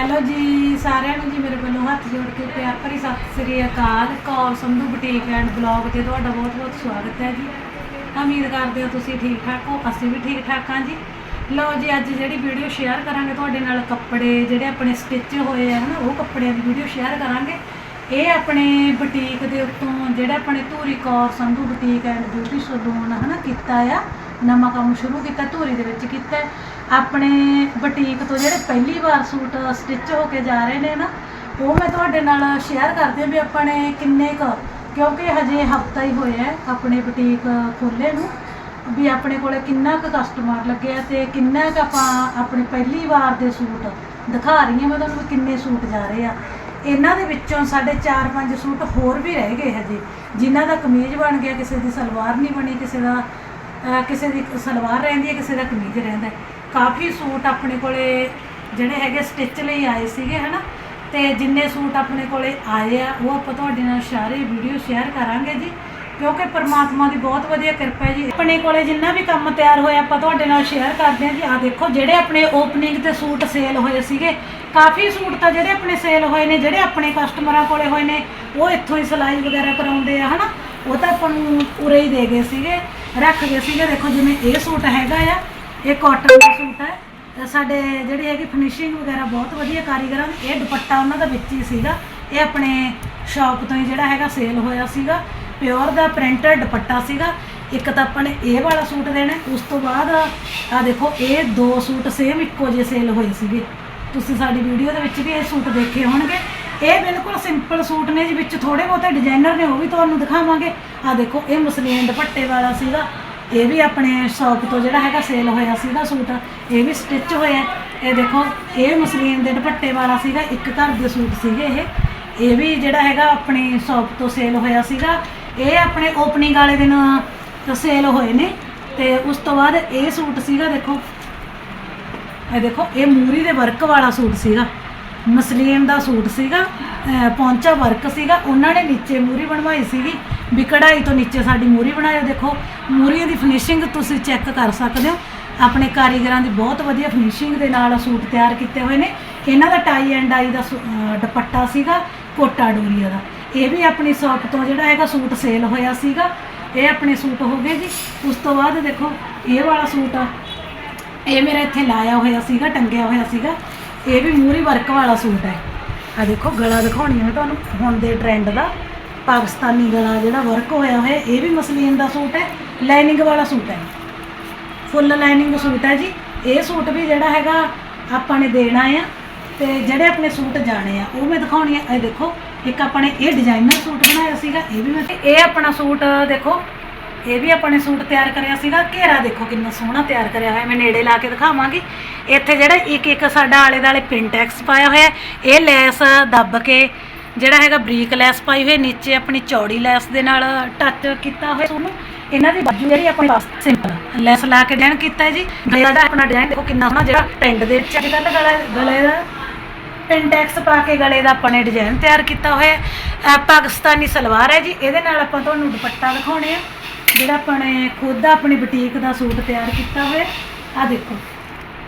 Hello ਜੀ, ਸਾਰਿਆਂ ਨੂੰ ਜੀ ਮੇਰੇ ਵੱਲੋਂ ਹੱਥ ਜੋੜ ਕੇ ਪਿਆਰ ਭਰੀ ਸਤਿ ਸ੍ਰੀ ਅਕਾਲ। Kaur Sandhu boutique and blog ਤੇ ਤੁਹਾਡਾ ਬਹੁਤ ਬਹੁਤ ਸਵਾਗਤ ਹੈ ਜੀ। ਉਮੀਦ ਕਰਦੇ ਹਾਂ ਤੁਸੀਂ ਠੀਕ ਠਾਕ ਹੋ, ਅਸੀਂ ਵੀ ਠੀਕ ਠਾਕ ਹਾਂ ਜੀ। ਲਓ ਜੀ, ਅੱਜ ਜਿਹੜੀ ਵੀਡੀਓ ਸ਼ੇਅਰ ਕਰਾਂਗੇ ਤੁਹਾਡੇ ਨਾਲ ਕੱਪੜੇ ਜਿਹੜੇ ਆਪਣੇ ਸਟਿਚ ਹੋਏ ਆ, ਹਨਾ, ਉਹ ਕੱਪੜਿਆਂ ਦੀ ਵੀਡੀਓ ਸ਼ੇਅਰ ਕਰਾਂਗੇ। ਇਹ ਆਪਣੇ ਬੁਟੀਕ ਦੇ ਉੱਤੋਂ ਜਿਹੜਾ ਆਪਣੇ Dhuri Kaur Sandhu boutique and beauty salon ਹਨਾ, ਕੀਤਾ ਆ। ਨਵਾਂ ਕੰਮ ਸ਼ੁਰੂ ਕੀਤਾ, ਧੂਰੀ ਦੇ ਵਿੱਚ ਕੀਤਾ ਹੈ। ਆਪਣੇ ਬੁਟੀਕ ਤੋਂ ਜਿਹੜੇ ਪਹਿਲੀ ਵਾਰ ਸੂਟ ਸਟਿਚ ਹੋ ਕੇ ਜਾ ਰਹੇ ਨੇ ਨਾ, ਉਹ ਮੈਂ ਤੁਹਾਡੇ ਨਾਲ ਸ਼ੇਅਰ ਕਰਦੀ ਹਾਂ ਵੀ ਆਪਣੇ ਕਿੰਨੇ ਕੁ, ਕਿਉਂਕਿ ਹਜੇ ਹਫਤਾ ਹੀ ਹੋਇਆ ਹੈ ਆਪਣੇ ਬੁਟੀਕ ਖੋਲੇ ਨੂੰ, ਵੀ ਆਪਣੇ ਕੋਲੇ ਕਿੰਨਾ ਕੁ ਕਸਟਮਰ ਲੱਗਿਆ ਆ ਤੇ ਕਿੰਨਾ ਕੁ ਆਪਾਂ ਆਪਣੇ ਪਹਿਲੀ ਵਾਰ ਦੇ ਸੂਟ ਦਿਖਾ ਰਹੀ ਹਾਂ ਮੈਂ ਤੁਹਾਨੂੰ ਵੀ ਕਿੰਨੇ ਸੂਟ ਜਾ ਰਹੇ ਆ ਇਹਨਾਂ ਦੇ ਵਿੱਚੋਂ ਸਾਡੇ 4-5 ਸੂਟ ਹੋਰ ਵੀ ਰਹਿ ਗਏ ਹਜੇ, ਜਿਨ੍ਹਾਂ ਦਾ ਕਮੀਜ਼ ਬਣ ਗਿਆ, ਕਿਸੇ ਦੀ ਸਲਵਾਰ ਨਹੀਂ ਬਣੀ, ਕਿਸੇ ਦਾ ਕਿਸੇ ਦੀ ਸਲਵਾਰ ਰਹਿੰਦੀ ਹੈ, ਕਿਸੇ ਦਾ ਕਮੀਜ਼ ਰਹਿੰਦਾ ਕਾਫੀ ਸੂਟ ਆਪਣੇ ਕੋਲੇ ਜਿਹੜੇ ਹੈਗੇ ਸਟਿਚ ਲਈ ਆਏ ਸੀਗੇ, ਹਨਾ? ਤੇ ਜਿੰਨੇ ਸੂਟ ਆਪਣੇ ਕੋਲੇ ਆਏ ਆ, ਉਹ ਆਪਾਂ ਤੁਹਾਡੇ ਨਾਲ ਸਾਰੇ ਵੀਡੀਓ ਸ਼ੇਅਰ ਕਰਾਂਗੇ ਜੀ। ਕਿਉਂਕਿ ਪਰਮਾਤਮਾ ਦੀ ਬਹੁਤ ਵਧੀਆ ਕਿਰਪਾ ਹੈ ਜੀ। ਆਪਣੇ ਕੋਲੇ ਜਿੰਨਾ ਵੀ ਕੰਮ ਤਿਆਰ ਹੋਇਆ, ਆਪਾਂ ਤੁਹਾਡੇ ਨਾਲ ਸ਼ੇਅਰ ਕਰਦੇ ਹਾਂ ਜੀ। ਆ ਦੇਖੋ, ਜਿਹੜੇ ਆਪਣੇ ਓਪਨਿੰਗ ਤੇ ਸੂਟ ਸੇਲ ਹੋਏ ਸੀਗੇ, ਕਾਫੀ ਸੂਟ ਤਾਂ ਜਿਹੜੇ ਆਪਣੇ ਸੇਲ ਹੋਏ ਨੇ, ਜਿਹੜੇ ਆਪਣੇ ਕਸਟਮਰਾਂ ਕੋਲੇ ਹੋਏ ਨੇ, ਉਹ ਇੱਥੋਂ ਹੀ ਸਿਲਾਈ ਵਗੈਰਾ ਕਰਾਉਂਦੇ ਆ, ਹਨਾ? ਉਹ ਤਾਂ ਆਪਾਂ ਨੂੰ ਉਰੇ ਹੀ ਦੇ ਗਏ ਸੀਗੇ। ਰੱਖ ਗਏ ਸੀਗੇ। ਦੇਖੋ ਜਿਵੇਂ ਇਹ ਸੂਟ ਹੈਗਾ ਆ, ਇਹ ਕਾਟਨ ਦਾ ਸੂਟ ਹੈ। ਸਾਡੇ ਜਿਹੜੀ ਹੈਗੀ ਫਿਨਿਸ਼ਿੰਗ ਵਗੈਰਾ ਬਹੁਤ ਵਧੀਆ ਕਾਰੀਗਰਾਂ ਦੀ ਇਹ ਦੁਪੱਟਾ ਉਹਨਾਂ ਦਾ ਵਿੱਚ ਹੀ ਸੀਗਾ। ਇਹ ਆਪਣੇ ਸ਼ਾਪ ਤੋਂ ਹੀ ਜਿਹੜਾ ਹੈਗਾ ਸੇਲ ਹੋਇਆ ਸੀਗਾ। ਪਿਓਰ ਦਾ ਪ੍ਰਿੰਟਡ ਦੁਪੱਟਾ ਸੀਗਾ। ਇੱਕ ਤਾਂ ਆਪਾਂ ਨੇ ਇਹ ਵਾਲਾ ਸੂਟ ਦੇਣਾ ਉਸ ਤੋਂ ਬਾਅਦ ਆ ਦੇਖੋ, ਇਹ ਦੋ ਸੂਟ ਸੇਮ ਇੱਕੋ ਜਿਹੇ ਸੇਲ ਹੋਏ ਸੀਗੇ। ਤੁਸੀਂ ਸਾਡੀ ਵੀਡੀਓ ਦੇ ਵਿੱਚ ਵੀ ਇਹ ਸੂਟ ਦੇਖੇ ਹੋਣਗੇ। ਇਹ ਬਿਲਕੁਲ ਸਿੰਪਲ ਸੂਟ ਨੇ ਜੀ, ਵਿੱਚ ਥੋੜੇ ਬਹੁਤੇ ਡਿਜ਼ਾਈਨਰ ਨੇ, ਉਹ ਵੀ ਤੁਹਾਨੂੰ ਦਿਖਾਵਾਂਗੇ। ਆ ਦੇਖੋ, ਇਹ ਮਸਲੀਨ ਦੁਪੱਟੇ ਵਾਲਾ ਸੀਗਾ। ਇਹ ਵੀ ਆਪਣੇ ਸ਼ੌਪ ਤੋਂ ਜਿਹੜਾ ਹੈਗਾ ਸੇਲ ਹੋਇਆ ਸੀਗਾ ਸੂਟ। ਇਹ ਵੀ ਸਟਿਚ ਹੋਇਆ ਇਹ ਦੇਖੋ, ਇਹ ਮਸਲੀਨ ਦੇ ਦੁਪੱਟੇ ਵਾਲਾ ਸੀਗਾ, ਇੱਕ ਘਰ ਦੇ ਸੂਟ ਸੀਗੇ ਇਹ। ਇਹ ਵੀ ਜਿਹੜਾ ਹੈਗਾ ਆਪਣੀ ਸ਼ੌਪ ਤੋਂ ਸੇਲ ਹੋਇਆ ਸੀਗਾ। ਇਹ ਆਪਣੇ ਓਪਨਿੰਗ ਵਾਲੇ ਦਿਨ ਸੇਲ ਹੋਏ ਨੇ। ਤੇ ਉਸ ਤੋਂ ਬਾਅਦ ਇਹ ਸੂਟ ਸੀਗਾ, ਦੇਖੋ। ਇਹ ਦੇਖੋ, ਇਹ ਮੂਰੀ ਦੇ ਵਰਕ ਵਾਲਾ ਸੂਟ ਸੀਗਾ। ਮਸਲੀਨ ਦਾ ਸੂਟ ਸੀਗਾ, ਅਹ, ਪੌਂਚਾ ਵਰਕ ਸੀਗਾ, ਉਹਨਾਂ ਨੇ ਨੀਚੇ ਮੂਰੀ ਬਣਵਾਈ ਸੀਗੀ, ਵੀ ਕਢਾਈ ਤੋਂ ਨੀਚੇ ਸਾਡੀ ਮੂਰੀ ਬਣਾਇਓ, ਦੇਖੋ, ਮੂਰੀ ਦੀ ਫਿਨਿਸ਼ਿੰਗ ਤੁਸੀਂ ਚੈੱਕ ਕਰ ਸਕਦੇ ਹੋ, ਆਪਣੇ ਕਾਰੀਗਰਾਂ ਦੀ ਬਹੁਤ ਵਧੀਆ ਫਿਨਿਸ਼ਿੰਗ ਦੇ ਨਾਲ ਸੂਟ ਤਿਆਰ ਕੀਤੇ ਹੋਏ ਨੇ। ਇਹਨਾਂ ਦਾ ਟਾਈ ਐਂਡ ਆਈ ਦਾ ਸੂ- ਦੁਪੱਟਾ ਸੀਗਾ, ਕੋਟਾ ਡੋਰੀਆ ਦਾ। ਇਹ ਵੀ ਆਪਣੀ ਸ਼ੌਪ ਤੋਂ ਜਿਹੜਾ ਹੈਗਾ ਸੂਟ ਸੇਲ ਹੋਇਆ ਸੀਗਾ, ਇਹ ਆਪਣੇ ਸੂਟ ਹੋ ਗਏ ਜੀ। ਉਸ ਤੋਂ ਬਾਅਦ ਦੇਖੋ, ਇਹ ਵਾਲਾ ਸੂਟ ਆ, ਇਹ ਮੇਰਾ ਇੱਥੇ ਲਾਇਆ ਹੋਇਆ ਸੀਗਾ, ਟੰਗਿਆ ਹੋਇਆ ਸੀਗਾ। ਇਹ ਵੀ ਮੂਰੀ ਵਰਕ ਵਾਲਾ ਸੂਟ ਹੈ। ਆ ਦੇਖੋ, ਗਲਾ ਦਿਖਾਉਣੀ ਹੈ ਤੁਹਾਨੂੰ। ਹੁਣ ਦੇ ਟ੍ਰੈਂਡ ਦਾ ਪਾਕਿਸਤਾਨੀ ਗਲਾ ਜਿਹੜਾ ਵਰਕ ਹੋਇਆ ਹੋਇਆ, ਇਹ ਵੀ ਮਸਲੀਨ ਦਾ ਸੂਟ ਹੈ ਲਾਈਨਿੰਗ ਵਾਲਾ ਸੂਟ ਹੈ। ਫੁੱਲ ਲਾਈਨਿੰਗ ਸੂਟ ਹੈ ਜੀ। ਇਹ ਸੂਟ ਵੀ ਜਿਹੜਾ ਹੈਗਾ, ਆਪਾਂ ਨੇ ਦੇਣਾ ਆ ਤੇ ਜਿਹੜੇ ਆਪਣੇ ਸੂਟ ਜਾਣੇ ਆ, ਉਹ ਮੈਂ ਦਿਖਾਉਣੀ ਆ। ਇਹ ਦੇਖੋ, ਇੱਕ ਆਪਾਂ ਨੇ ਇਹ ਡਿਜ਼ਾਈਨਰ ਸੂਟ ਬਣਾਇਆ ਸੀਗਾ, ਇਹ ਵੀ ਮੈਂ ਇਹ ਆਪਣਾ ਸੂਟ, ਦੇਖੋ ਇਹ ਵੀ ਆਪਾਂ ਨੇ ਸੂਟ ਤਿਆਰ ਕਰਿਆ ਸੀਗਾ। ਘੇਰਾ ਦੇਖੋ ਕਿੰਨਾ ਸੋਹਣਾ ਤਿਆਰ ਕਰਿਆ ਹੋਇਆ। ਮੈਂ ਨੇੜੇ ਲਾ ਕੇ ਦਿਖਾਵਾਂਗੀ। ਇੱਥੇ ਜਿਹੜਾ ਇੱਕ ਇੱਕ ਸਾਡਾ ਆਲੇ ਦਾਲੇ ਪਿੰਟੈਕਸ ਪਾਇਆ ਹੋਇਆ ਇਹ ਲੈਸ ਦੱਬ ਕੇ ਜਿਹੜਾ ਹੈਗਾ ਬਰੀਕ ਲੈਸ ਪਾਈ ਹੋਈ ਨੀਚੇ ਆਪਣੀ ਚੌੜੀ ਲੈਸ ਦੇ ਨਾਲ ਟੱਚ ਕੀਤਾ ਹੋਇਆ ਤੁਹਾਨੂੰ ਇਹਨਾਂ ਦੀ ਬਾਜੂ ਜਿਹੜੀ ਆਪਣੇ ਪਾਸ ਸਿੰਪਲ ਲੈਸ ਲਾ ਕੇ ਡਿਜ਼ਾਈਨ ਕੀਤਾ ਜੀ। ਗਲੇ ਦਾ ਆਪਣਾ ਡਿਜ਼ਾਈਨ ਦੇਖੋ ਕਿੰਨਾ ਸੋਹਣਾ, ਜਿਹੜਾ ਟ੍ਰੈਂਡ ਦੇ ਵਿੱਚ ਅੱਜ ਕੱਲ੍ਹ ਗਲੇ ਗਲੇ ਦਾ ਪਿੰਡੈਕਸ ਪਾ ਕੇ ਗਲੇ ਦਾ ਆਪਾਂ ਡਿਜ਼ਾਈਨ ਤਿਆਰ ਕੀਤਾ ਹੋਇਆ ਪਾਕਿਸਤਾਨੀ ਸਲਵਾਰ ਹੈ ਜੀ। ਇਹਦੇ ਨਾਲ ਆਪਾਂ ਤੁਹਾਨੂੰ ਦੁਪੱਟਾ ਦਿਖਾਉਣੇ ਆ। ਜਿਹੜਾ ਆਪਾਂ ਨੇ ਖੁਦ ਆਪਣੀ ਬੁਟੀਕ ਦਾ ਸੂਟ ਤਿਆਰ ਕੀਤਾ ਹੋਇਆ ਆ ਦੇਖੋ।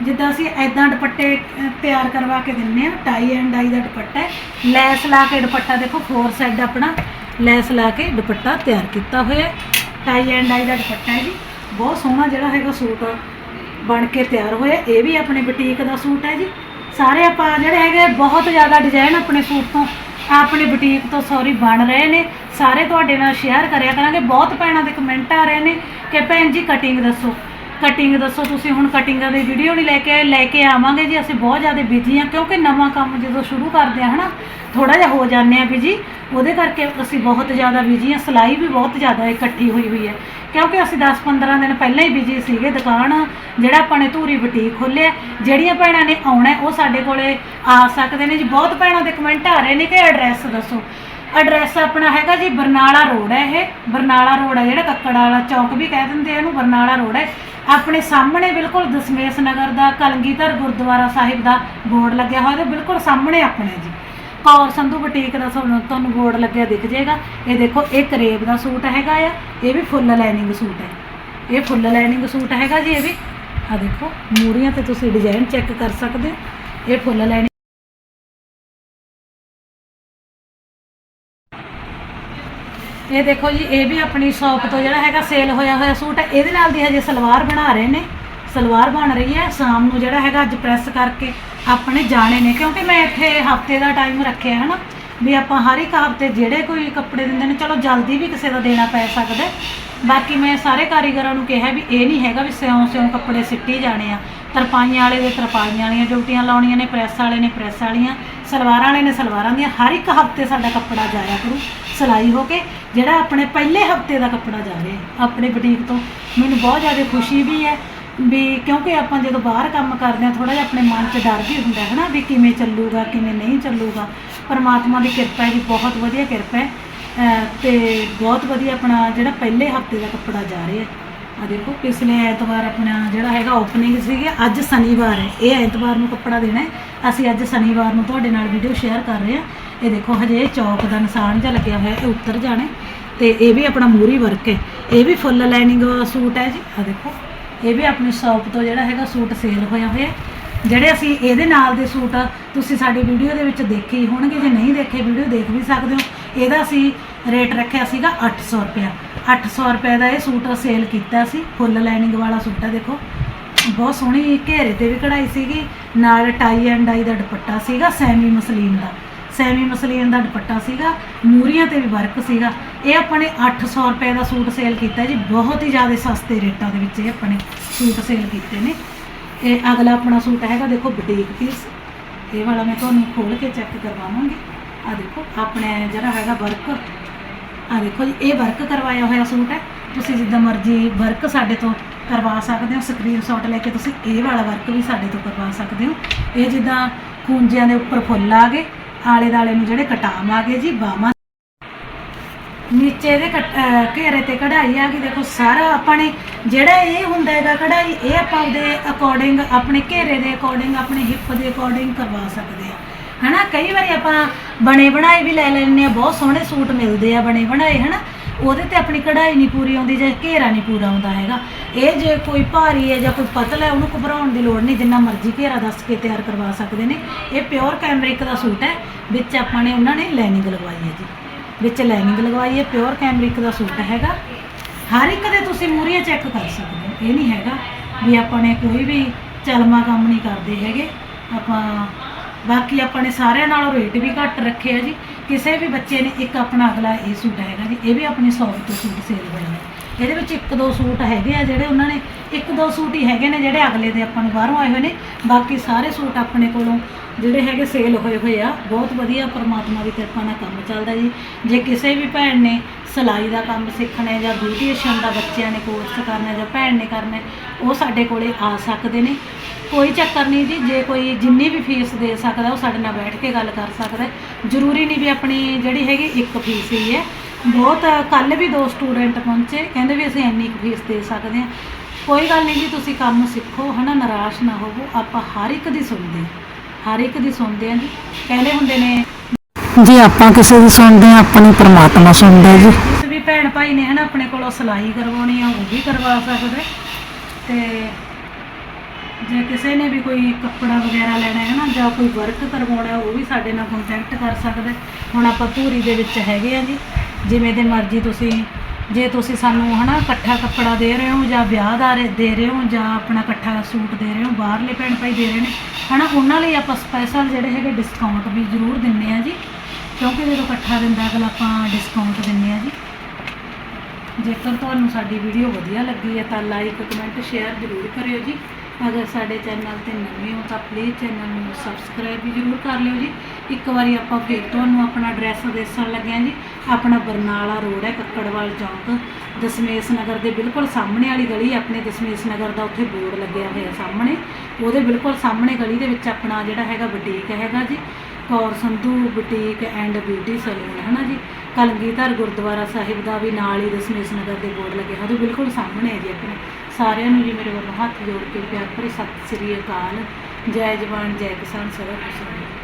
ਜਿੱਦਾਂ ਅਸੀਂ ਐਦਾਂ ਦੁਪੱਟੇ ਤਿਆਰ ਕਰਵਾ ਕੇ ਦਿੰਨੇ ਆ ਟਾਈ ਐਂਡ ਡਾਈ ਦਾ ਦੁਪੱਟਾ ਲੈਸ ਲਾ ਕੇ ਦੁਪੱਟਾ ਦੇਖੋ ਫੋਰ ਸਾਈਡ ਆਪਣਾ ਲੈਸ ਲਾ ਕੇ ਦੁਪੱਟਾ ਤਿਆਰ ਕੀਤਾ ਹੋਇਆ ਟਾਈ ਐਂਡ ਡਾਈ ਦਾ ਦੁਪੱਟਾ ਹੈ ਜੀ। ਬਹੁਤ ਸੋਹਣਾ ਜਿਹੜਾ ਹੈਗਾ ਸੂਟ ਬਣ ਕੇ ਤਿਆਰ ਹੋਇਆ। ਇਹ ਵੀ ਆਪਣੇ ਬੁਟੀਕ ਦਾ ਸੂਟ ਹੈ ਜੀ। ਸਾਰੇ ਆਪਾਂ ਜਿਹੜੇ ਹੈਗੇ ਬਹੁਤ ਜ਼ਿਆਦਾ ਡਿਜ਼ਾਈਨ ਆਪਣੇ ਸੂਟ ਤੋਂ ਆਪਣੇ ਬੁਟੀਕ ਤੋਂ ਸੌਰੀ ਬਣ ਰਹੇ ਨੇ। ਸਾਰੇ ਤੁਹਾਡੇ ਨਾਲ ਸ਼ੇਅਰ ਕਰਿਆ ਕਰਾਂਗੇ। ਬਹੁਤ ਭੈਣਾਂ ਦੇ ਕਮੈਂਟ ਆ ਰਹੇ ਨੇ ਕਿ ਭੈਣ ਜੀ ਕਟਿੰਗ ਦੱਸੋ। ਕਟਿੰਗ ਦੱਸੋ, ਤੁਸੀਂ ਹੁਣ ਕਟਿੰਗਾਂ ਦੀ ਵੀਡੀਓ ਨਹੀਂ ਲੈ ਕੇ ਆਏ। ਲੈ ਕੇ ਆਵਾਂਗੇ ਜੀ, ਅਸੀਂ ਬਹੁਤ ਜ਼ਿਆਦਾ ਬਿਜ਼ੀ ਆ ਕਿਉਂਕਿ ਨਵਾਂ ਕੰਮ ਜਦੋਂ ਸ਼ੁਰੂ ਕਰਦੇ ਆ, ਹਨਾ? ਥੋੜਾ ਜਿਹਾ ਹੋ ਜਾਂਦੇ ਆ ਜੀ ਉਹਦੇ ਕਰਕੇ ਅਸੀਂ ਬਹੁਤ ਜ਼ਿਆਦਾ ਬਿਜ਼ੀ ਆ ਸਿਲਾਈ ਵੀ ਬਹੁਤ ਜ਼ਿਆਦਾ ਇਕੱਠੀ ਹੋਈ ਹੋਈ ਹੈ। ਕਿਉਂਕਿ ਅਸੀਂ 10-15 ਦਿਨ ਪਹਿਲਾਂ ਹੀ ਬਿਜ਼ੀ ਸੀਗੇ ਦੁਕਾਨ, ਜਿਹੜਾ ਆਪਾਂ ਨੇ ਧੂਰੀ ਬੁਟੀਕ ਖੋਲ੍ਹਿਆ, ਜਿਹੜੀਆਂ ਭੈਣਾਂ ਨੇ ਆਉਣਾ ਉਹ ਸਾਡੇ ਕੋਲੇ ਆ ਸਕਦੇ ਨੇ ਜੀ। ਬਹੁਤ ਭੈਣਾਂ ਦੇ ਕਮੈਂਟ ਆ ਰਹੇ ਨੇ ਕਿ ਐਡਰੈਸ ਦੱਸੋ। ਐਡਰੈਸ ਆਪਣਾ ਹੈਗਾ ਜੀ ਬਰਨਾਲਾ ਰੋਡ ਹੈ ਇਹ। ਬਰਨਾਲਾ ਰੋਡ ਹੈ ਜਿਹੜਾ ਕੱਕੜ ਵਾਲਾ ਚੌਕ ਵੀ ਕਹਿ ਦਿੰਦੇ ਆ ਇਹਨੂੰ, ਬਰਨਾਲਾ ਰੋਡ ਹੈ। ਆਪਣੇ ਸਾਹਮਣੇ ਬਿਲਕੁਲ ਦਸਮੇਸ਼ ਨਗਰ ਦਾ, ਕਲਗੀਧਰ ਗੁਰਦੁਆਰਾ ਸਾਹਿਬ ਦਾ ਬੋਰਡ ਲੱਗਿਆ ਹੋਇਆ ਤੇ ਬਿਲਕੁਲ ਸਾਹਮਣੇ ਆਪਣੇ ਜੀ। ਕੌਰ ਸੰਧੂ ਬਟੀਕ ਦਾ ਤੁਹਾਨੂੰ ਤੁਹਾਨੂੰ ਬੋਰਡ ਲੱਗਿਆ ਦਿਖ ਜਾਏਗਾ। ਇਹ ਦੇਖੋ, ਇਹ ਕਰੇਬ ਦਾ ਸੂਟ ਹੈਗਾ ਆ, ਇਹ ਵੀ ਫੁੱਲ ਲਾਈਨਿੰਗ ਸੂਟ ਹੈ। ਇਹ ਫੁੱਲ ਲਾਈਨਿੰਗ ਸੂਟ ਹੈਗਾ ਜੀ, ਇਹ ਵੀ। ਆ ਦੇਖੋ ਮੂਰੀਆਂ ਤੇ ਤੁਸੀਂ ਡਿਜ਼ਾਈਨ ਚੈੱਕ ਕਰ ਸਕਦੇ ਹੋ। ਇਹ ਫੁੱਲ ਲਾਈਨਿੰਗ ਇਹ ਦੇਖੋ ਜੀ, ਇਹ ਵੀ ਆਪਣੀ ਸ਼ਾਪ ਤੋਂ ਜਿਹੜਾ ਹੈਗਾ ਸੇਲ ਹੋਇਆ ਹੋਇਆ ਸੂਟ ਹੈ। ਇਹਦੇ ਨਾਲ ਦੀ ਹਜੇ ਸਲਵਾਰ ਬਣਾ ਰਹੇ ਨੇ। ਸਲਵਾਰ ਬਣ ਰਹੀ ਹੈ, ਸ਼ਾਮ ਨੂੰ ਜਿਹੜਾ ਹੈਗਾ ਅੱਜ ਪ੍ਰੈਸ ਕਰਕੇ ਆਪਣੇ ਜਾਣੇ ਨੇ, ਕਿਉਂਕਿ ਮੈਂ ਇੱਥੇ ਹਫ਼ਤੇ ਦਾ ਟਾਈਮ ਰੱਖਿਆ ਹੈ ਨਾ, ਵੀ ਆਪਾਂ ਹਰ ਇੱਕ ਹਫ਼ਤੇ ਜਿਹੜੇ ਕੋਈ ਕੱਪੜੇ ਦਿੰਦੇ ਨੇ, ਚਲੋ ਜਲਦੀ ਵੀ ਕਿਸੇ ਦਾ ਦੇਣਾ ਪੈ ਸਕਦਾ ਬਾਕੀ ਮੈਂ ਸਾਰੇ ਕਾਰੀਗਰਾਂ ਨੂੰ ਕਿਹਾ ਵੀ ਇਹ ਨਹੀਂ ਹੈਗਾ ਵੀ ਸਿਉਂ ਸਿਉਂ ਕੱਪੜੇ ਸਿੱਟੀ ਜਾਣੇ ਆ। ਤਰਪਾਈਆਂ ਵਾਲੇ ਦੇ ਤਰਪਾਈਆਂ ਵਾਲੀਆਂ ਡਿਊਟੀਆਂ ਲਾਉਣੀਆਂ ਨੇ ਪ੍ਰੈਸ ਵਾਲੇ ਨੇ ਪ੍ਰੈਸ ਵਾਲੀਆਂ, ਸਲਵਾਰਾਂ ਵਾਲੇ ਨੇ ਸਲਵਾਰਾਂ ਦੀਆਂ, ਹਰ ਇੱਕ ਹਫ਼ਤੇ ਸਾਡਾ ਕੱਪੜਾ ਜਾਇਆ ਕਰੂ, ਸਿਲਾਈ ਹੋ ਕੇ, ਜਿਹੜਾ ਆਪਣੇ ਪਹਿਲੇ ਹਫ਼ਤੇ ਦਾ ਕੱਪੜਾ ਜਾ ਰਿਹਾ ਆਪਣੇ ਬੁਟੀਕ ਤੋਂ। ਮੈਨੂੰ ਬਹੁਤ ਜ਼ਿਆਦਾ ਖੁਸ਼ੀ ਵੀ ਹੈ ਵੀ ਕਿਉਂਕਿ ਆਪਾਂ ਜਦੋਂ ਬਾਹਰ ਕੰਮ ਕਰਦੇ ਹਾਂ ਥੋੜਾ ਜਿਹਾ ਆਪਣੇ ਮਨ 'ਚ ਡਰ ਵੀ ਹੁੰਦਾ ਹੈ ਨਾ ਵੀ ਕਿਵੇਂ ਚੱਲੂਗਾ, ਕਿਵੇਂ ਨਹੀਂ ਚੱਲੂਗਾ। ਪਰਮਾਤਮਾ ਦੀ ਕਿਰਪਾ ਹੈ ਜੀ, ਬਹੁਤ ਵਧੀਆ ਕਿਰਪਾ ਹੈ। ਅਹ ਤੇ ਬਹੁਤ ਵਧੀਆ ਆਪਣਾ ਜਿਹੜਾ ਪਹਿਲੇ ਹਫ਼ਤੇ ਦਾ ਕੱਪੜਾ ਜਾ ਰਿਹਾ ਹੈ। ਆ ਦੇਖੋ, ਪਿਛਲੇ ਐਤਵਾਰ ਆਪਣਾ ਜਿਹੜਾ ਹੈਗਾ ਓਪਨਿੰਗ ਸੀਗੀ, ਅੱਜ ਸ਼ਨੀਵਾਰ ਹੈ। ਇਹ ਐਤਵਾਰ ਨੂੰ ਕੱਪੜਾ ਦੇਣਾ ਹੈ। ਅਸੀਂ ਅੱਜ ਸ਼ਨੀਵਾਰ ਨੂੰ ਤੁਹਾਡੇ ਨਾਲ ਵੀਡੀਓ ਸ਼ੇਅਰ ਕਰ ਰਹੇ ਹਾਂ। ਇਹ ਦੇਖੋ, ਹਜੇ ਇਹ ਚੌਕ ਦਾ ਨਿਸ਼ਾਨ ਜਿਹਾ ਲੱਗਿਆ ਹੋਇਆ ਇਹ ਉੱਤਰ ਜਾਣੇ ਤੇ ਇਹ ਵੀ ਆਪਣਾ ਮੂਰੀ ਵਰਕ ਹੈ। ਇਹ ਵੀ ਫੁੱਲ ਲਾਈਨਿੰਗ ਸੂਟ ਹੈ ਜੀ। ਆ ਦੇਖੋ। ਇਹ ਵੀ ਆਪਣੀ ਸ਼ਾਪ ਤੋਂ ਜਿਹੜਾ ਹੈਗਾ ਸੂਟ ਸੇਲ ਹੋਇਆ ਹੋਇਆ ਜਿਹੜੇ ਅਸੀਂ ਇਹਦੇ ਨਾਲ ਦੇ ਸੂਟ ਤੁਸੀਂ ਸਾਡੀ ਵੀਡੀਓ ਦੇ ਵਿੱਚ ਦੇਖੇ ਹੀ ਹੋਣਗੇ, ਜੇ ਨਹੀਂ ਦੇਖੇ ਵੀਡੀਓ ਦੇਖ ਵੀ ਸਕਦੇ ਹੋ। ਇਹਦਾ ਅਸੀਂ ਰੇਟ ਰੱਖਿਆ ਸੀਗਾ 800 ਰੁਪਇਆ। 800 ਰੁਪਏ ਦਾ ਇਹ ਸੂਟ ਸੇਲ ਕੀਤਾ ਸੀ ਫੁੱਲ ਲਾਈਨਿੰਗ ਵਾਲਾ ਸੂਟ ਹੈ ਦੇਖੋ। ਬਹੁਤ ਸੋਹਣੀ ਘੇਰੇ ਤੇ ਵੀ ਕਢਾਈ ਸੀਗੀ, ਨਾਲ ਟਾਈ ਐਂਡ ਡਾਈ ਦਾ ਦੁਪੱਟਾ ਸੀਗਾ ਸੈਮੀ ਮਸਲੀਨ ਦਾ। ਸੈਮੀ ਮਸਲੀਨ ਦਾ ਦੁਪੱਟਾ ਸੀਗਾ, ਮੂਰੀਆਂ ਤੇ ਵੀ ਵਰਕ ਸੀਗਾ। ਇਹ ਆਪਾਂ ਨੇ 800 ਰੁਪਏ ਦਾ ਸੂਟ ਸੇਲ ਕੀਤਾ ਜੀ, ਬਹੁਤ ਹੀ ਜ਼ਿਆਦਾ ਸਸਤੇ ਰੇਟਾਂ ਦੇ ਵਿੱਚ ਇਹ ਆਪਾਂ ਨੇ ਸੂਟ ਸੇਲ ਕੀਤੇ ਨੇ। ਇਹ ਅਗਲਾ ਆਪਣਾ ਸੂਟ ਹੈਗਾ, ਦੇਖੋ ਬੁਟੀਕ ਪੀਸ ਇਹ ਵਾਲਾ ਮੈਂ ਤੁਹਾਨੂੰ ਖੋਲ ਕੇ ਚੈੱਕ ਕਰਵਾਵਾਂਗੀ। ਆ ਦੇਖੋ, ਆਪਣੇ ਜਿਹੜਾ ਹੈਗਾ ਵਰਕ। ਆ ਦੇਖੋ ਜੀ, ਇਹ ਵਰਕ ਕਰਵਾਇਆ ਹੋਇਆ ਸੂਟ ਹੈ। ਤੁਸੀਂ ਜਿੱਦਾਂ ਮਰਜ਼ੀ ਵਰਕ ਸਾਡੇ ਤੋਂ ਕਰਵਾ ਸਕਦੇ ਹੋ ਸਕਰੀਨਸ਼ਾਟ ਲੈ ਕੇ ਤੁਸੀਂ ਇਹ ਵਾਲਾ ਵਰਕ ਵੀ ਸਾਡੇ ਤੋਂ ਕਰਵਾ ਸਕਦੇ ਹੋ। ਇਹ ਜਿੱਦਾਂ ਖੂੰਜਿਆਂ ਦੇ ਉੱਪਰ ਫੁੱਲ ਆ ਗਏ। ਆਲੇ ਦਾਲੇ ਨੂੰ ਜਿਹੜੇ ਕਟਾਮ ਆ ਗਏ ਜੀ, ਬਾਹਾਂ ਨੀਚੇ ਦੇ ਘੇਰੇ ਤੇ ਕਢਾਈ ਆ ਗਈ। ਦੇਖੋ, ਸਾਰਾ ਆਪਾਂ ਨੇ ਜਿਹੜਾ ਇਹ ਹੁੰਦਾ ਹੈਗਾ ਕਢਾਈ, ਇਹ ਆਪਾਂ ਉਹਦੇ ਅਕੋਰਡਿੰਗ ਆਪਣੇ ਘੇਰੇ ਦੇ ਅਕੋਰਡਿੰਗ ਆਪਣੇ ਹਿੱਪ ਦੇ ਅਕੋਰਡਿੰਗ ਕਰਵਾ ਸਕਦੇ ਆ। ਹਨਾ? ਕਈ ਵਾਰੀ ਆਪਾਂ ਬਣੇ ਬਣਾਏ ਵੀ ਲੈ ਲੈਂਦੇ ਆ, ਬਹੁਤ ਸੋਹਣੇ ਸੂਟ ਮਿਲਦੇ ਆ ਬਣੇ ਬਣਾਏ, ਹਨਾ? ਉਹਦੇ ਤੇ ਆਪਣੀ ਕਢਾਈ ਨਹੀਂ ਪੂਰੀ ਆਉਂਦੀ ਜਾਂ ਘੇਰਾ ਨਹੀਂ ਪੂਰਾ ਆਉਂਦਾ ਹੈਗਾ। ਇਹ ਜੇ ਕੋਈ ਭਾਰੀ ਹੈ ਜਾਂ ਕੋਈ ਪਤਲਾ ਹੈ, ਉਹਨੂੰ ਘਬਰਾਉਣ ਦੀ ਲੋੜ ਨਹੀਂ, ਜਿੰਨਾ ਮਰਜ਼ੀ ਘੇਰਾ ਦੱਸ ਕੇ ਤਿਆਰ ਕਰਵਾ ਸਕਦੇ ਨੇ। ਇਹ ਪਿਓਰ ਕੈਮਰਿਕ ਦਾ ਸੂਟ ਹੈ, ਵਿੱਚ ਆਪਾਂ ਨੇ ਉਹਨਾਂ ਨੇ ਲਾਈਨਿੰਗ ਲਗਵਾਈ ਹੈ ਜੀ। ਵਿੱਚ ਲਾਈਨਿੰਗ ਲਗਵਾਈ ਹੈ ਪਿਓਰ ਕੈਮਰਿਕ ਦਾ ਸੂਟ ਹੈਗਾ। ਹਰ ਇੱਕ ਦੇ ਤੁਸੀਂ ਮੂਰੀਆਂ ਚੈੱਕ ਕਰ ਸਕਦੇ ਹੋ। ਇਹ ਨਹੀਂ ਹੈਗਾ ਵੀ ਆਪਾਂ ਨੇ ਕੋਈ ਵੀ ਚਲਮਾ ਕੰਮ ਨਹੀਂ ਕਰਦੇ ਹੈਗੇ। ਆਪਾਂ ਬਾਕੀ ਆਪਾਂ ਨੇ ਸਾਰਿਆਂ ਨਾਲੋਂ ਰੇਟ ਵੀ ਘੱਟ ਰੱਖੇ ਆ ਜੀ। ਕਿਸੇ ਵੀ ਬੱਚੇ ਨੇ ਇੱਕ ਆਪਣਾ ਅਗਲਾ ਇਹ ਸੂਟ ਹੈਗਾ ਜੀ, ਇਹ ਵੀ ਆਪਣੀ ਸ਼ੌਪ ਤੋਂ ਸੂਟ ਸੇਲ ਹੋਏ ਨੇ ਇਹਦੇ ਵਿੱਚ ਇੱਕ ਦੋ ਸੂਟ ਹੈਗੇ ਆ ਜਿਹੜੇ ਉਹਨਾਂ ਨੇ, ਇੱਕ ਦੋ ਸੂਟ ਹੀ ਹੈਗੇ ਨੇ ਜਿਹੜੇ ਅਗਲੇ ਦੇ ਆਪਾਂ ਨੂੰ ਬਾਹਰੋਂ ਆਏ ਹੋਏ ਨੇ। ਬਾਕੀ ਸਾਰੇ ਸੂਟ ਆਪਣੇ ਕੋਲੋਂ ਜਿਹੜੇ ਹੈਗੇ ਸੇਲ ਹੋਏ ਹੋਏ ਆ, ਬਹੁਤ ਵਧੀਆ ਪਰਮਾਤਮਾ ਦੀ ਕਿਰਪਾ ਨਾਲ ਕੰਮ ਚੱਲਦਾ ਜੀ। ਜੇ ਕਿਸੇ ਵੀ ਭੈਣ ਨੇ ਸਿਲਾਈ ਦਾ ਕੰਮ ਸਿੱਖਣਾ ਜਾਂ ਬਿਊਟੀਸ਼ੀਅਨ ਦਾ ਬੱਚਿਆਂ ਨੇ ਕੋਰਸ ਕਰਨਾ ਜਾਂ ਭੈਣ ਨੇ ਕਰਨਾ ਉਹ ਸਾਡੇ ਕੋਲੇ ਆ ਸਕਦੇ ਨੇ। ਕੋਈ ਚੱਕਰ ਨਹੀਂ ਜੀ, ਜੇ ਕੋਈ ਜਿੰਨੀ ਵੀ ਫੀਸ ਦੇ ਸਕਦਾ, ਉਹ ਸਾਡੇ ਨਾਲ ਬੈਠ ਕੇ ਗੱਲ ਕਰ ਸਕਦਾ ਜ਼ਰੂਰੀ ਨਹੀਂ ਵੀ ਆਪਣੀ ਜਿਹੜੀ ਹੈਗੀ ਇੱਕ ਫੀਸ ਹੀ ਹੈ। ਬਹੁਤ ਕੱਲ ਵੀ ਦੋ ਸਟੂਡੈਂਟ ਪਹੁੰਚੇ, ਕਹਿੰਦੇ ਵੀ ਅਸੀਂ ਇੰਨੀ ਕੁ ਫੀਸ ਦੇ ਸਕਦੇ ਹਾਂ। ਕੋਈ ਗੱਲ ਨਹੀਂ ਜੀ, ਤੁਸੀਂ ਕੰਮ ਸਿੱਖੋ, ਹਨਾ, ਨਿਰਾਸ਼ ਨਾ ਹੋਵੋ, ਆਪਾਂ ਹਰ ਇੱਕ ਦੀ ਸੁਣਦੇ ਹਾਂ। ਹਰ ਇੱਕ ਦੀ ਸੁਣਦੇ ਹਾਂ ਜੀ ਕਹਿੰਦੇ ਹੁੰਦੇ ਨੇ ਜੀ ਆਪਾਂ ਕਿਸੇ ਦੀ ਸੁਣਦੇ ਹਾਂ ਆਪਣੀ ਪਰਮਾਤਮਾ ਸੁਣਦਾ ਜੀ ਜਿਸ ਵੀ ਭੈਣ ਭਾਈ ਨੇ ਹਨਾ ਆਪਣੇ ਕੋਲੋਂ ਸਿਲਾਈ ਕਰਵਾਉਣੀ ਆ ਉਹ ਵੀ ਕਰਵਾ ਸਕਦਾ। ਤੇ ਜੇ ਕਿਸੇ ਨੇ ਵੀ ਕੋਈ ਕੱਪੜਾ ਵਗੈਰਾ ਲੈਣਾ ਹੈ ਨਾ ਜਾਂ ਕੋਈ ਵਰਕ ਕਰਵਾਉਣਾ ਉਹ ਵੀ ਸਾਡੇ ਨਾਲ ਕੰਟੈਕਟ ਕਰ ਸਕਦਾ। ਹੁਣ ਆਪਾਂ ਧੂਰੀ ਦੇ ਵਿੱਚ ਹੈਗੇ ਆ ਜੀ ਜਿਵੇਂ ਦੇ ਮਰਜ਼ੀ ਤੁਸੀਂ ਜੇ ਤੁਸੀਂ ਸਾਨੂੰ ਹਨਾ ਇਕੱਠਾ ਕੱਪੜਾ ਦੇ ਰਹੇ ਹੋ ਜਾਂ ਵਿਆਹ ਦਾ ਰੇ- ਦੇ ਰਹੇ ਹੋ ਜਾਂ ਆਪਣਾ ਇਕੱਠਾ ਸੂਟ ਦੇ ਰਹੇ ਹੋ, ਬਾਹਰਲੇ ਭੈਣ ਭਾਈ ਦੇ ਰਹੇ ਨੇ, ਹਨਾ ਉਹਨਾਂ ਲਈ ਆਪਾਂ ਸਪੈਸ਼ਲ ਜਿਹੜੇ ਹੈਗੇ ਡਿਸਕਾਊਂਟ ਵੀ ਜ਼ਰੂਰ ਦਿੰਨੇ ਆ ਜੀ। ਕਿਉਂਕਿ ਜਦੋਂ ਇਕੱਠਾ ਦਿੰਦਾ ਅਗਲਾ ਆਪਾਂ ਡਿਸਕਾਊਂਟ ਦਿੰਨੇ ਆ ਜੀ। ਜੇਕਰ ਤੁਹਾਨੂੰ ਸਾਡੀ ਵੀਡੀਓ ਵਧੀਆ ਲੱਗੀ ਹੈ ਤਾਂ ਲਾਈਕ ਕਮੈਂਟ ਸ਼ੇਅਰ ਜ਼ਰੂਰ ਕਰਿਓ ਜੀ। ਅਗਰ ਸਾਡੇ ਚੈਨਲ ਤੇ ਨਵੇਂ ਹੋ ਤਾਂ ਪਲੀਜ਼ ਚੈਨਲ ਨੂੰ ਸਬਸਕ੍ਰਾਈਬ ਵੀ ਜ਼ਰੂਰ ਕਰ ਲਿਓ ਜੀ। ਇੱਕ ਵਾਰੀ ਆਪਾਂ ਫਿਰ ਤੁਹਾਨੂੰ ਆਪਣਾ ਐਡਰੈਸ ਦੱਸਣ ਲੱਗੇ ਹਾਂ ਜੀ। ਆਪਣਾ ਬਰਨਾਲਾ ਰੋਡ ਹੈ, ਕੱਕੜਵਾਲ ਚੌਂਕ। ਦਸ਼ਮੇਸ਼ ਨਗਰ ਦੇ ਬਿਲਕੁਲ ਸਾਹਮਣੇ ਵਾਲੀ ਗਲੀ ਆਪਣੇ ਦਸ਼ਮੇਸ਼ ਨਗਰ ਦਾ ਉੱਥੇ ਬੋਰਡ ਲੱਗਿਆ ਹੋਇਆ ਸਾਹਮਣੇ। ਉਹਦੇ ਬਿਲਕੁਲ ਸਾਹਮਣੇ ਗਲੀ ਦੇ ਵਿੱਚ ਆਪਣਾ ਜਿਹੜਾ ਹੈਗਾ ਬੁਟੀਕ ਹੈਗਾ ਜੀ। Kaur Sandhu boutique and beauty salon ਹੈ ਨਾ ਜੀ? ਕਲਗੀਧਰ ਗੁਰਦੁਆਰਾ ਸਾਹਿਬ ਦਾ ਵੀ ਨਾਲ ਹੀ ਦਸ਼ਮੇਸ਼ ਨਗਰ ਦੇ ਬੋਰਡ ਲੱਗਿਆ ਉਹਦੇ ਬਿਲਕੁਲ ਸਾਹਮਣੇ ਹੈ ਜੀ ਆਪਣੇ। ਸਾਰਿਆਂ ਨੂੰ ਜੀ ਮੇਰੇ ਵੱਲੋਂ ਹੱਥ ਜੋੜ ਕੇ ਪਿਆਰ ਭਰੀ ਸਤਿ ਸ੍ਰੀ ਅਕਾਲ। ਜੈ ਜਵਾਨ, ਜੈ ਕਿਸਾਨ ਸਦਾ ਖੁਸ਼ ਰਹੋ